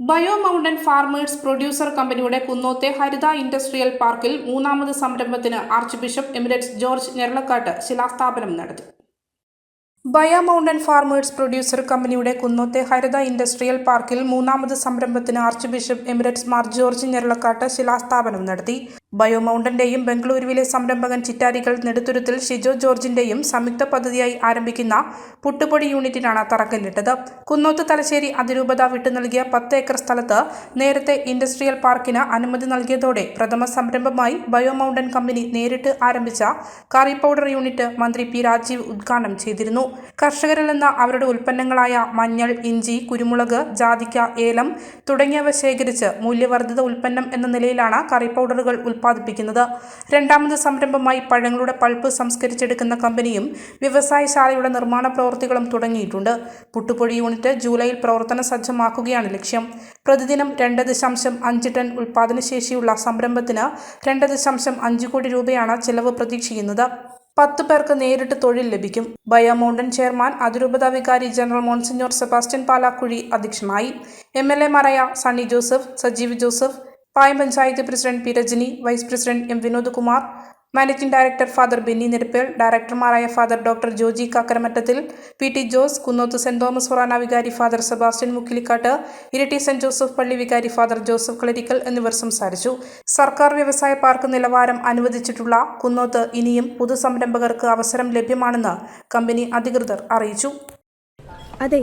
Bio mountain farmers producer കമ്പനിയുടെ കുന്നോത്തെ ഹരിത industrial പാർക്കിൽ മൂന്നാമത് സംരംഭത്തിന് archbishop emeritus George Njeralakatt ശിലാസ്ഥാപനം നടത്തി. ബയോ മൗണ്ടൻ ഫാർമേഴ്സ് പ്രൊഡ്യൂസർ കമ്പനിയുടെ കുന്നോത്തെ ഹരിത ഇൻഡസ്ട്രിയൽ പാർക്കിൽ മൂന്നാമത് സംരംഭത്തിന് archbishop emeritus Mar George Njeralakatt ശിലാസ്ഥാപനം നടത്തി. ബയോ മൗണ്ടന്റെയും ബംഗളൂരുവിലെ സംരംഭകൻ ചിറ്റാരികൾ നെടുത്തുരുത്തിൽ ഷിജോ ജോർജിന്റെയും സംയുക്ത പദ്ധതിയായി ആരംഭിക്കുന്ന പുട്ടുപൊടി യൂണിറ്റിനാണ് തറക്കല്ലിട്ടത്. കുന്നോത്ത് തലശ്ശേരി അതിരൂപത വിട്ടു നൽകിയ പത്ത് ഏക്കർ സ്ഥലത്ത് നേരത്തെ ഇൻഡസ്ട്രിയൽ പാർക്കിന് അനുമതി നൽകിയതോടെ പ്രഥമ സംരംഭമായി ബയോമൗണ്ടൻ കമ്പനി നേരിട്ട് ആരംഭിച്ച കറി പൗഡർ യൂണിറ്റ് മന്ത്രി പി രാജീവ് ഉദ്ഘാടനം ചെയ്തിരുന്നു. കർഷകരിൽ നിന്ന് അവരുടെ ഉൽപ്പന്നങ്ങളായ മഞ്ഞൾ ഇഞ്ചി കുരുമുളക് ജാതിക്ക ഏലം തുടങ്ങിയവ ശേഖരിച്ച് മൂല്യവർദ്ധിത ഉൽപ്പന്നം എന്ന നിലയിലാണ് കറി പൗഡറുകൾ ഉൽപ്പാദിപ്പിക്കുന്നത് രണ്ടാമത് സംരംഭമായി പഴങ്ങളുടെ പൾപ്പ് സംസ്കരിച്ചെടുക്കുന്ന കമ്പനിയും വ്യവസായശാലയുടെ നിർമ്മാണ പ്രവൃത്തികളും തുടങ്ങിയിട്ടുണ്ട്. പുട്ടുപൊടി യൂണിറ്റ് ജൂലൈയിൽ പ്രവർത്തന സജ്ജമാക്കുകയാണ് ലക്ഷ്യം. പ്രതിദിനം രണ്ട് ദശാംശം അഞ്ച് ടൺ ഉൽപ്പാദനശേഷിയുള്ള സംരംഭത്തിന് രണ്ട് ദശാംശം അഞ്ച് കോടി രൂപയാണ് ചെലവ് പ്രതീക്ഷിക്കുന്നത്. പത്ത് പേർക്ക് നേരിട്ട് തൊഴിൽ ലഭിക്കും. ബയോമൗണ്ടൻ ചെയർമാൻ അതിരൂപത വികാരി ജനറൽ മോൺസിഞ്ഞോർ സെബാസ്റ്റ്യൻ പാലാക്കുഴി അധ്യക്ഷനായി. M L എമാരായ Sunny Joseph Sajeev Joseph Payam panchayat president P Rajani vice president M Vinod Kumar managing director father Benny Nedupel ഡയറക്ടർമാരായ father doctor Joji Kakkaramattathil P T Jose Kunnoth saint Thomas forane വികാരി father Sebastian മുക്കിലിക്കാട്ട് ഇരട്ടി saint Joseph പള്ളി വികാരി father Joseph കളരിക്കൽ എന്നിവർ സംസാരിച്ചു. സർക്കാർ വ്യവസായ park നിലവാരം അനുവദിച്ചിട്ടുള്ള കുന്നോത്ത് ഇനിയും പുതു സംരംഭകർക്ക് അവസരം ലഭ്യമാണെന്ന് കമ്പനി അധികൃതർ അറിയിച്ചു. അതെ